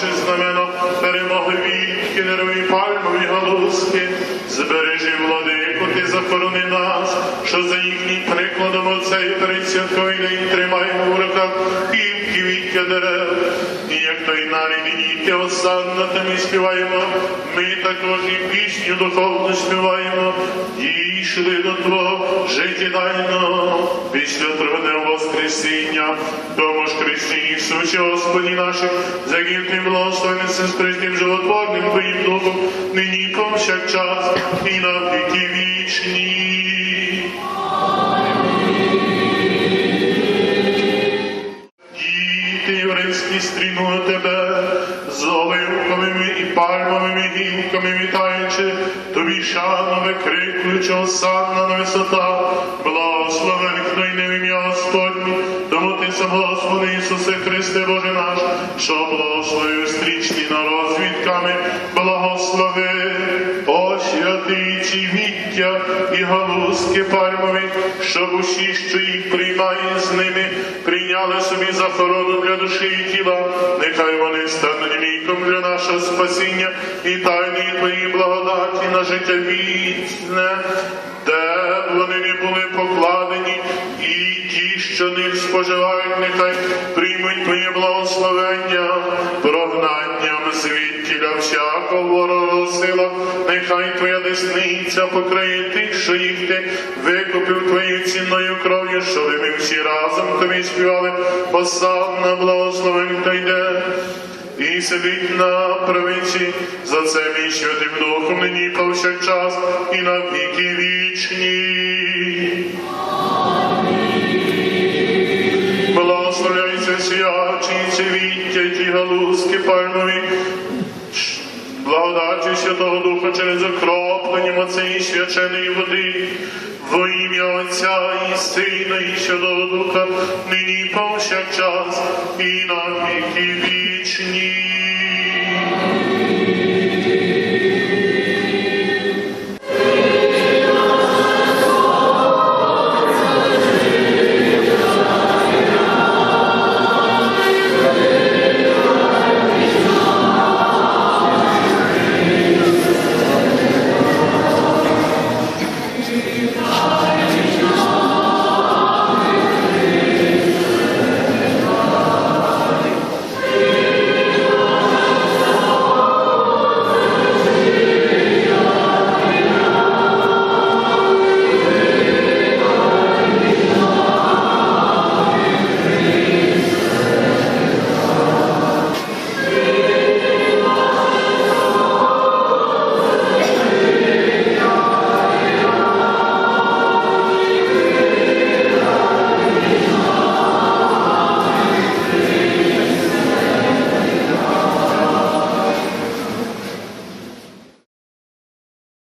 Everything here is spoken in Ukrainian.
Поклавши знамена перемоги вітки, нерові пальмові галузки, збережи владику, ти захорони нас, що за їхнім прикладом оцей передсвятковий день тримаємо в руках півки вітки дерев скинарі вініки осанна, та ми співаємо, ми також і пісню духовну співаємо, дійшли до Твого життєдайного, після троне Воскресіння, тому ж Христі Ісусі, Господі наших, загів Ти благословений з Христим животворним Твоїм Духом, нині і повсякчас, і на віки вічні. Єврейські стрінули тебе з оливковими і пальмовими гілками вітаючи, тобі шану викрикуючи осанна на висота, благословений хто ім'я Господнє, тому ти сам, Господи Ісусе Христе Боже наш, що благословив стрічний народ з вітками, благослови, освяти ці віття і галузки пальмові, щоб усі, що їх приймають з ними, прийняли собі захорону для душі і тіла, нехай вони стануть ліком для нашого спасіння і тайні твої благодаті на життя вічне, де б вони не були покладені, і ті, що них споживають, нехай приймуть твоє благословення, прогнанням звідтіля всякого ворожого нехай твоя десниця покриє тих, їх ти викупив твоєю цінною кров'ю, щоб ми всі разом тобі співали, посадна благословень хто йде. І сидить на правиці за це мій святим Духом нині повсякчас і на віки вічні. Благословляйся сіячі, цвіття, ті галузки пальмові, благодаті Святого Духа через окроплення моцеї свяченої води, во ім'я Отця і Сина, і Святого Духа, нині повсякчас, і на віки вічні.